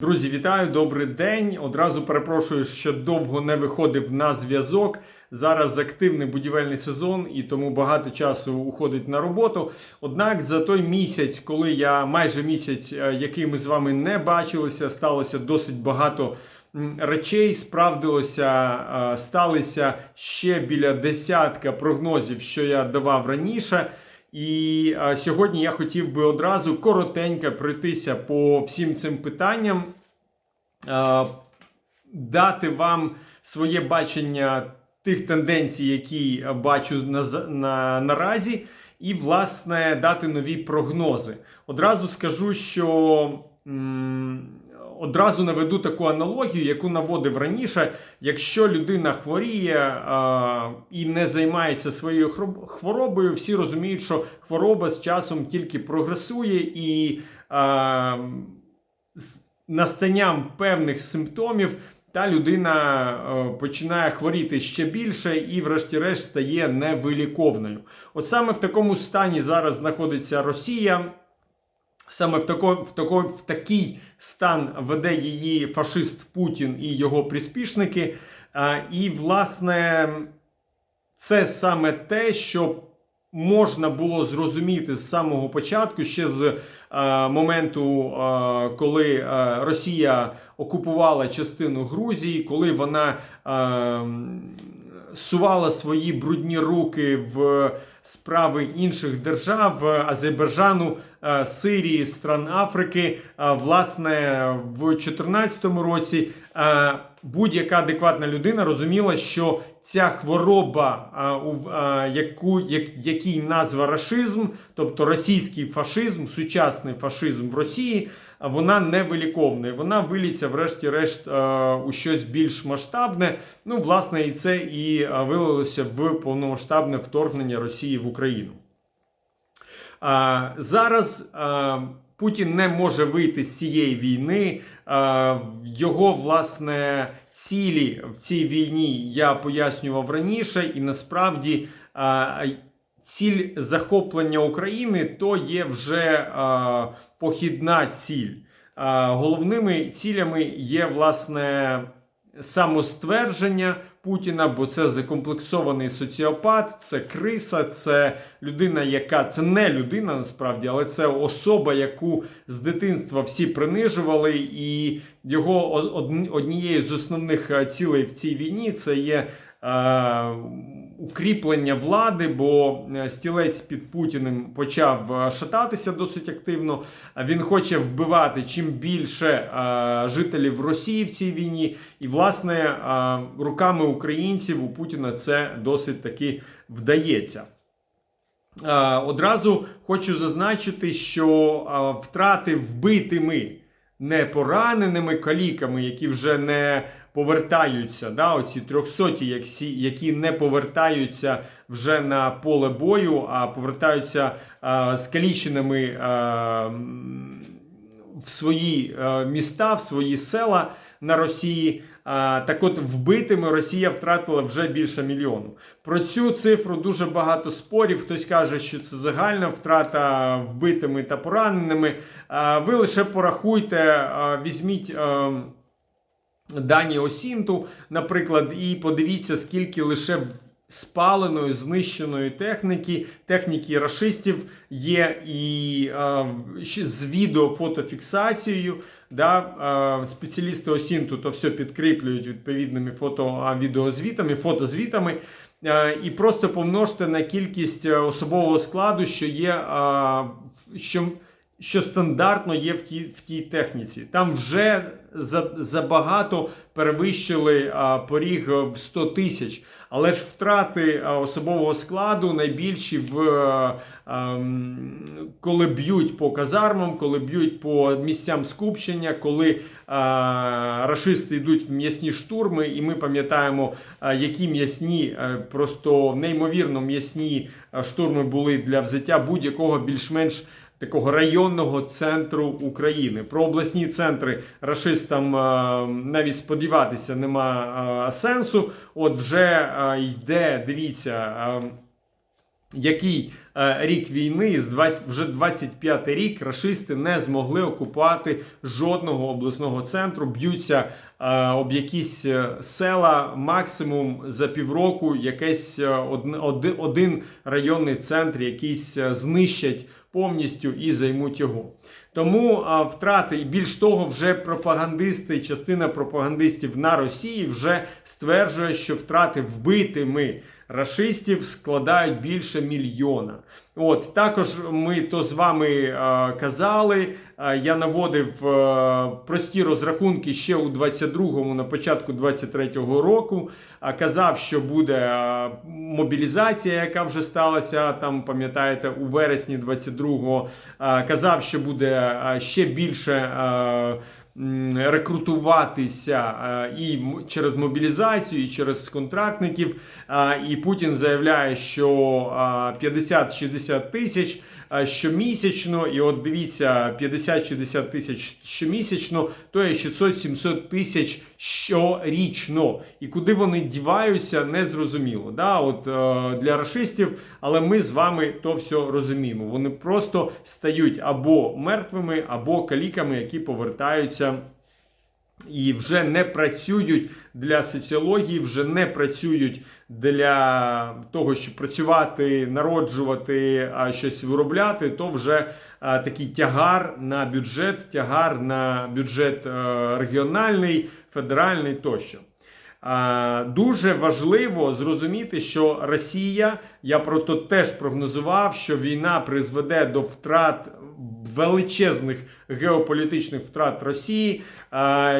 Друзі, вітаю, добрий день. Одразу перепрошую, що довго не виходив на зв'язок. Зараз активний будівельний сезон і тому багато часу уходить на роботу. Однак за той місяць, коли я майже місяць, е, який ми з вами не бачилися, сталося досить багато речей. Справдилося, е, сталися ще біля десятка прогнозів, що я давав раніше. І е, сьогодні я хотів би одразу коротенько пройтися по всім цим питанням, е, дати вам своє бачення тих тенденцій, які бачу на, на, наразі, і, власне, дати нові прогнози. Одразу скажу, що. Одразу наведу таку аналогію, яку наводив раніше. Якщо людина хворіє а, і не займається своєю хворобою, всі розуміють, що хвороба з часом тільки прогресує і а, з настанням певних симптомів та людина е, починає хворіти ще більше і, врешті-решт, стає невиліковною. От саме в такому стані зараз знаходиться Росія. Саме в, тако, в, тако, в такий стан веде її фашист Путін і його приспішники. А, і, власне, це саме те, що можна було зрозуміти з самого початку, ще з е, моменту, е, коли е, Росія окупувала частину Грузії, коли вона е, сувала свої брудні руки в справи інших держав Азербайджану, е, Сирії, стран Африки. Е, Власне, в 2014 році е, будь-яка адекватна людина розуміла, що ця хвороба, яку, як- який назва рашизм, тобто російський фашизм, сучасний фашизм в Росії, вона невиліковна. І Вона виліться, врешті-решт, у щось більш масштабне. Ну, власне, і це і вилилося в повномасштабне вторгнення Росії в Україну. Зараз Путін не може вийти з цієї війни. Його власне цілі в цій війні я пояснював раніше, і насправді ціль захоплення України то є вже похідна ціль. Головними цілями є власне самоствердження Путіна, бо це закомплексований соціопат, це криса, це людина, яка це не людина насправді, але це особа, яку з дитинства всі принижували, і його однією з основних е, цілей в цій війні це є. е, Укріплення влади, бо е, стілець під Путіним почав е, шататися досить активно. Він хоче вбивати чим більше е, жителів Росії в цій війні. І, власне, руками українців у Путіна це досить таки вдається. Одразу хочу зазначити, що втрати вбитими, не пораненими каліками, які вже не повертаються, да, оці трьохсоті, які, не повертаються вже на поле бою, а повертаються е, скаліченими м, в свої е, міста, в свої села на Росії. А, так от вбитими Росія втратила вже більше мільйону. Про цю цифру дуже багато спорів. Хтось каже, що це загальна втрата вбитими та пораненими. А, ви лише порахуйте, а, візьміть. е, Дані Осінту, наприклад, і подивіться, скільки лише спаленої, знищеної техніки, техніки рашистів є і е, з відеофотофіксацією. Да, е, спеціалісти Осінту то все підкріплюють відповідними фото-відеозвітами, фотозвітами. Е, і просто помножте на кількість е, особового складу, що є, е, що що стандартно є в тій, в тій техніці. Там вже за, забагато перевищили а, поріг в 100 тисяч. Але ж втрати а, особового складу найбільші в а, ам, коли б'ють по казармам, коли б'ють по місцям скупчення, коли а, рашисти йдуть в м'ясні штурми, і ми пам'ятаємо, а, які м'ясні, а, просто неймовірно м'ясні штурми були для взяття будь-якого більш-менш такого районного центру України. Про обласні центри рашистам е, навіть сподіватися нема е, сенсу. От вже е, йде, дивіться. який рік війни, з 20, вже 25 рік рашисти не змогли окупувати жодного обласного центру. Б'ються об якісь села максимум за півроку, якийсь е, один, районний центр, якийсь знищать повністю і займуть його. Тому а, втрати, і більш того, вже пропагандисти, частина пропагандистів на Росії вже стверджує, що втрати вбитими рашистів складають більше мільйона. От також ми то з вами е, казали. е, я наводив е, прості розрахунки ще у 22-му, на початку 23-го року. А казав, що буде е, мобілізація, яка вже сталася там, пам'ятаєте, у вересні 22-го. Е, казав, що буде е, ще більше. е, Рекрутуватися е, і через мобілізацію, і через контрактників. Е, І Путін заявляє, що е, 50-60 тисяч е, щомісячно, і от дивіться, 50-60 тисяч щомісячно, то є 600-700 тисяч щорічно. І куди вони діваються, незрозуміло. Да? От, е, для расистів, але ми з вами то все розуміємо. Вони просто стають або мертвими, або каліками, які повертаються. І вже не працюють для соціології, вже не працюють для того, щоб працювати, народжувати, а щось виробляти, то вже а, такий тягар на бюджет, тягар на бюджет е, регіональний, федеральний тощо. Дуже важливо зрозуміти, що Росія, я про то теж прогнозував, що війна призведе до втрат величезних геополітичних втрат Росії,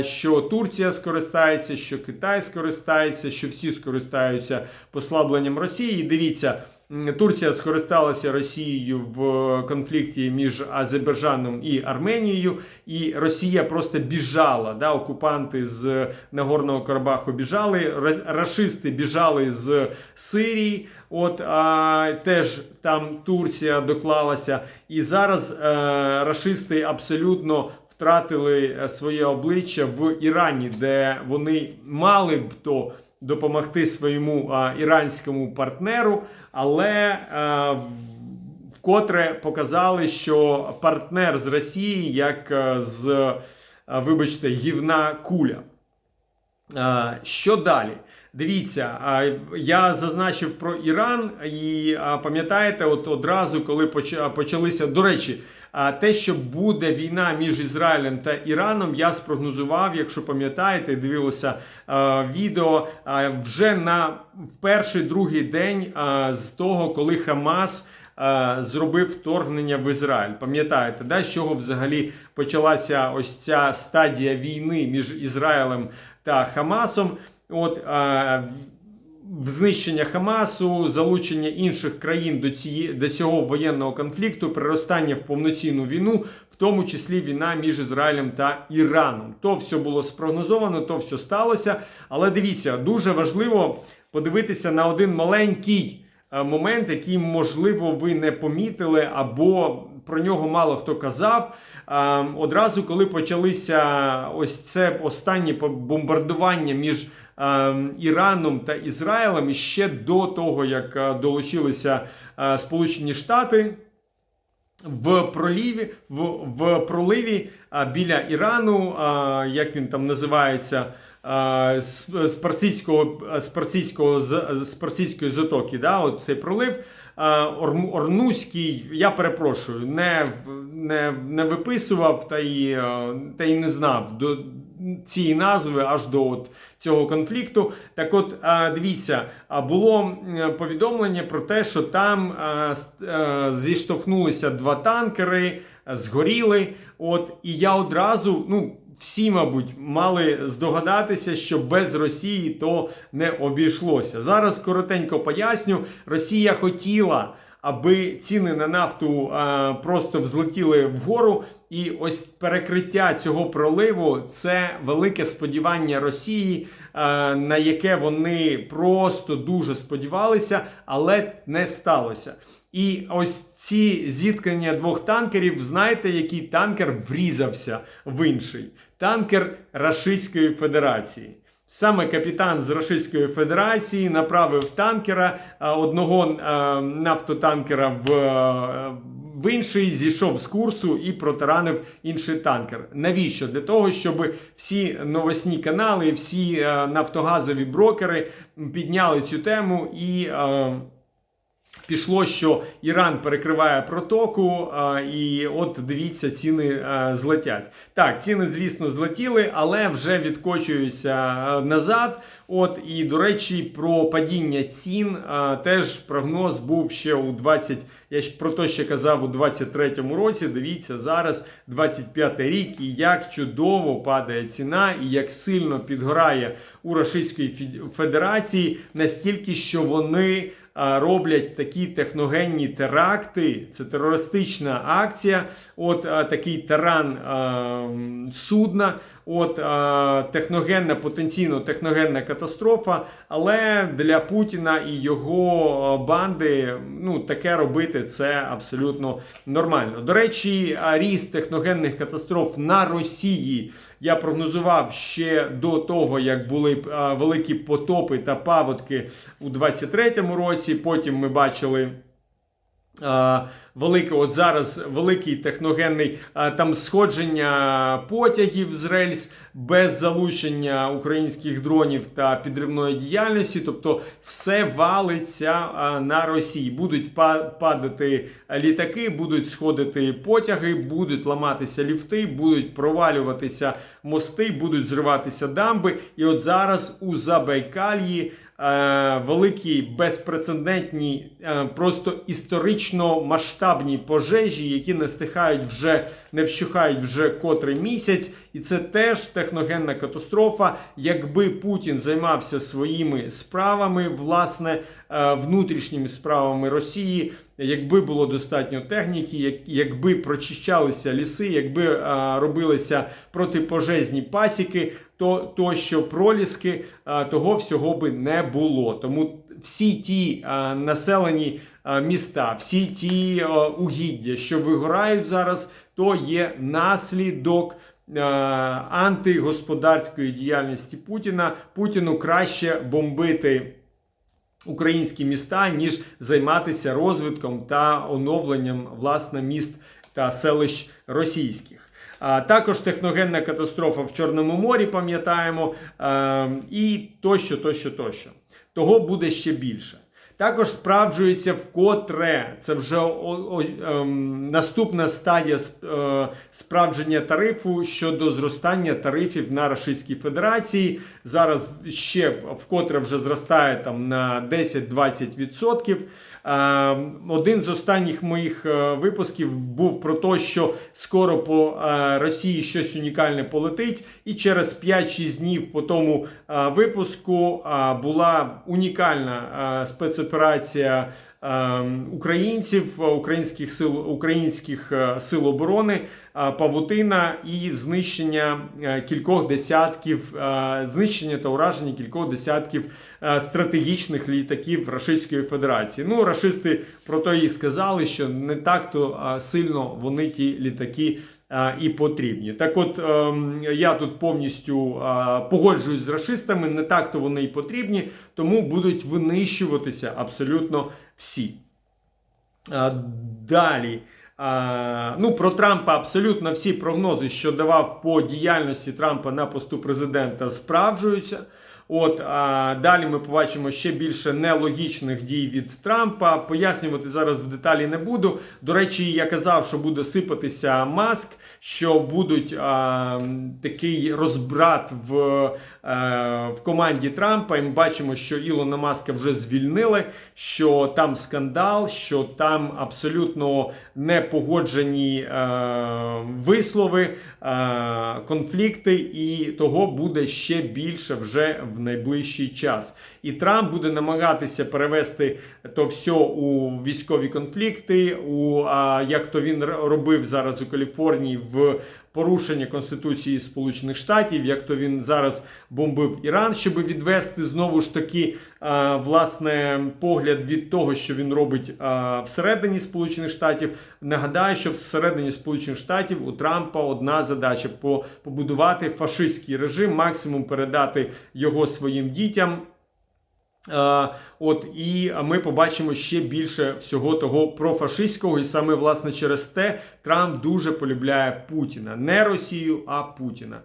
що Турція скористається, що Китай скористається, що всі скористаються послабленням Росії. І дивіться. Турція скористалася Росією в конфлікті між Азербайджаном і Арменією, і Росія просто біжала. Да, окупанти з Нагорного Карабаху біжали, ра- рашисти біжали з Сирії. От а, теж там Турція доклалася. І зараз е, рашисти абсолютно втратили е, своє обличчя в Ірані, де вони мали б то допомогти своєму а, іранському партнеру, але а, вкотре показали, що партнер з Росії як е, з, а, вибачте, гівна куля. А, Що далі? Дивіться, я зазначив про Іран, і пам'ятаєте, от одразу, коли почалися, до речі, а, те, що буде війна між Ізраїлем та Іраном, я спрогнозував, якщо пам'ятаєте, дивилися а, відео а, вже на в перший другий день а, з того, коли Хамас. е, Зробив вторгнення в Ізраїль. Пам'ятаєте, да, з чого взагалі почалася ось ця стадія війни між Ізраїлем та Хамасом? От е, знищення Хамасу, залучення інших країн до цієї до цього воєнного конфлікту, приростання в повноцінну війну, в тому числі війна між Ізраїлем та Іраном. То все було спрогнозовано, то все сталося. Але дивіться, дуже важливо подивитися на один маленький е, момент, який, можливо, ви не помітили, або про нього мало хто казав. Е, Одразу, коли почалися ось це останнє бомбардування між Іраном та Ізраїлем, ще до того, як е, долучилися е, Сполучені Штати. В проліві, в, в проливі а, біля Ірану, як він там називається, а, з, з, Персидського, з, Персидської затоки, да, от цей пролив. а, Ор, Орнуський, я перепрошую, не, не, не виписував та й, е, та й не знав до цієї назви аж до от цього конфлікту. Так от, дивіться, а, було повідомлення про те, що там а, зіштовхнулися два танкери, згоріли. От, і я одразу, ну. Всі, мабуть, мали здогадатися, що без Росії то не обійшлося. Зараз коротенько поясню: Росія хотіла, аби ціни на нафту а, просто взлетіли вгору. І ось перекриття цього проливу це велике сподівання Росії, а, на яке вони просто дуже сподівалися, але не сталося. І ось ці зіткнення двох танкерів, знаєте, який танкер врізався в інший? Танкер Рашистської Федерації. Саме капітан з Російської Федерації направив танкера одного нафтотанкера в, е, в інший, зійшов з курсу і протаранив інший танкер. Навіщо? Для того, щоб всі новосні канали, всі е, нафтогазові брокери підняли цю тему і. Е, Пішло, що Іран перекриває протоку, і от дивіться, ціни злетять. Так, ціни, звісно, злетіли, але вже відкочуються назад. От і до речі, про падіння цін а, теж прогноз був ще у 20, Я ж про те ще казав у 23-му році. Дивіться зараз 25 рік, і як чудово падає ціна, і як сильно підгорає у Російської Фед- Федерації, настільки, що вони роблять такі техногенні теракти. Це терористична акція. От такий таран судна. От а, техногенна, потенційно техногенна катастрофа. Але для Путіна і його банди ну, таке робити це абсолютно нормально. До речі, ріст техногенних катастроф на Росії я прогнозував ще до того, як були великі потопи та паводки у 23-му році. Потім ми бачили. Велике, от зараз великий техногенний там сходження потягів з рельс без залучення українських дронів та підривної діяльності. Тобто все валиться на Росії. Будуть па- падати літаки, будуть сходити потяги, будуть ламатися ліфти, будуть провалюватися мости, будуть зриватися дамби. І от зараз у Забайкальї е, великі безпрецедентні, е, просто історично масштабні пожежі, які не стихають вже, не вщухають вже котрий місяць, і це теж техногенна катастрофа. Якби Путін займався своїми справами, власне, е, внутрішніми справами Росії. Якби було достатньо техніки, як- якби прочищалися ліси, якби робилися протипожежні пасіки, то, то що проліски того всього би не було. Тому всі ті населені міста, всі ті угіддя, що вигорають зараз, то є наслідок. Антигосподарської діяльності Путіна Путіну краще бомбити українські міста, ніж займатися розвитком та оновленням власне міст та селищ російських. А також техногенна катастрофа в Чорному морі, пам'ятаємо, е, і тощо, тощо, тощо. Того буде ще більше. Також справджується вкотре. Це вже о, о, ем, наступна стадія е, справдження тарифу щодо зростання тарифів на Російській Федерації. Зараз ще вкотре вже зростає там на 10-20%. Е, Один з останніх моїх е, випусків був про те, що скоро по е, Росії щось унікальне полетить, і через 5-6 днів по тому е, випуску була унікальна спецоперація українців, е, українських сил, українських е, сил оборони, е, павутина і знищення кількох десятків, знищення та ураження кількох десятків стратегічних літаків Російської Федерації. Ну, рашисти про то і сказали, що не так-то е, сильно вони ті літаки. Е, І потрібні. Так от ем, я тут повністю е, погоджуюсь з расистами, не так то вони і потрібні, тому будуть винищуватися абсолютно всі. Е, Далі. Ну, про Трампа абсолютно всі прогнози, що давав по діяльності Трампа на посту президента, справджуються. От а далі ми побачимо ще більше нелогічних дій від Трампа. Пояснювати зараз в деталі не буду. До речі, я казав, що буде сипатися маск, що будуть а, такий розбрат в, в команді Трампа. І ми бачимо, що Ілона Маска вже звільнили, що там скандал, що там абсолютно непогоджені е, вислови, е, конфлікти, і того буде ще більше вже в найближчий час. І Трамп буде намагатися перевести то все у військові конфлікти, у як то він робив зараз у Каліфорнії в порушення Конституції Сполучених Штатів, як то він зараз бомбив Іран, щоб відвести знову ж таки а, власне погляд від того, що він робить а, всередині Сполучених Штатів. Нагадаю, що всередині Сполучених Штатів у Трампа одна задача по побудувати фашистський режим, максимум передати його своїм дітям. Е, От і ми побачимо ще більше всього того профашистського, і саме власне через те Трамп дуже полюбляє Путіна, не Росію, а Путіна.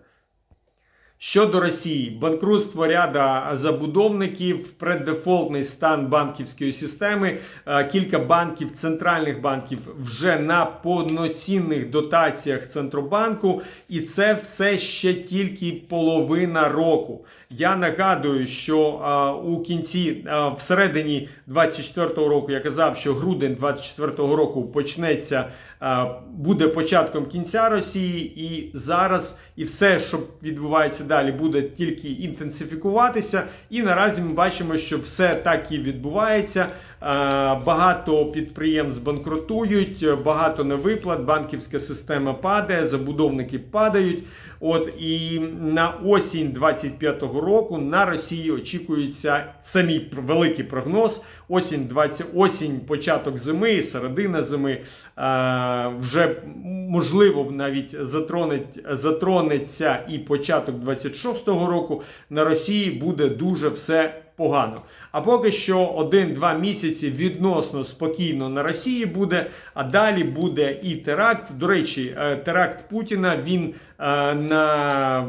Щодо Росії, банкрутство ряда забудовників, преддефолтний стан банківської системи, е, кілька банків, центральних банків вже на повноцінних дотаціях Центробанку, і це все ще тільки половина року. Я нагадую, що е, у кінці е, всередині 24-го року я казав, що грудень 24-го року почнеться. Е, Буде початком кінця Росії, і зараз і все, що відбувається далі, буде тільки інтенсифікуватися. І наразі ми бачимо, що все так і відбувається. Е, Багато підприємств банкрутують, багато невиплат, банківська система падає, забудовники падають. От і на осінь 25-го року на Росії очікується це великий прогноз. Осінь 20, осінь, початок зими, середина зими е, вже можливо навіть затронеть, затронеться і початок 26-го року. На Росії буде дуже все погано. А поки що один-два місяці відносно спокійно на Росії буде, а далі буде і теракт. До речі, е, теракт Путіна він е, на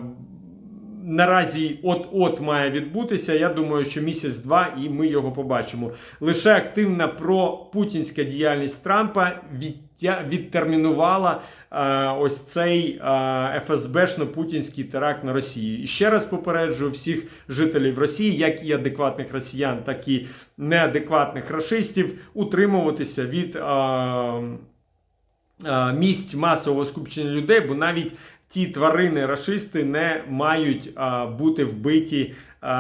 наразі от-от має відбутися. Я думаю, що місяць-два і ми його побачимо. Лише активна пропутінська діяльність Трампа відтермінувала е, ось цей е, ФСБшно-путінський теракт на Росії. І ще раз попереджую всіх жителів Росії, як і адекватних росіян, так і неадекватних рашистів, утримуватися від. Е, е, місць масового скупчення людей, бо навіть ті тварини расисти не мають а, бути вбиті, а,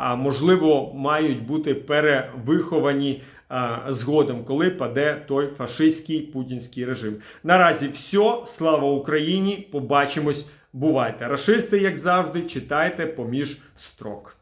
а можливо, мають бути перевиховані а, згодом, коли паде той фашистський путінський режим. Наразі все, слава Україні! Побачимось! Бувайте! Рашисти, як завжди, читайте поміж строк.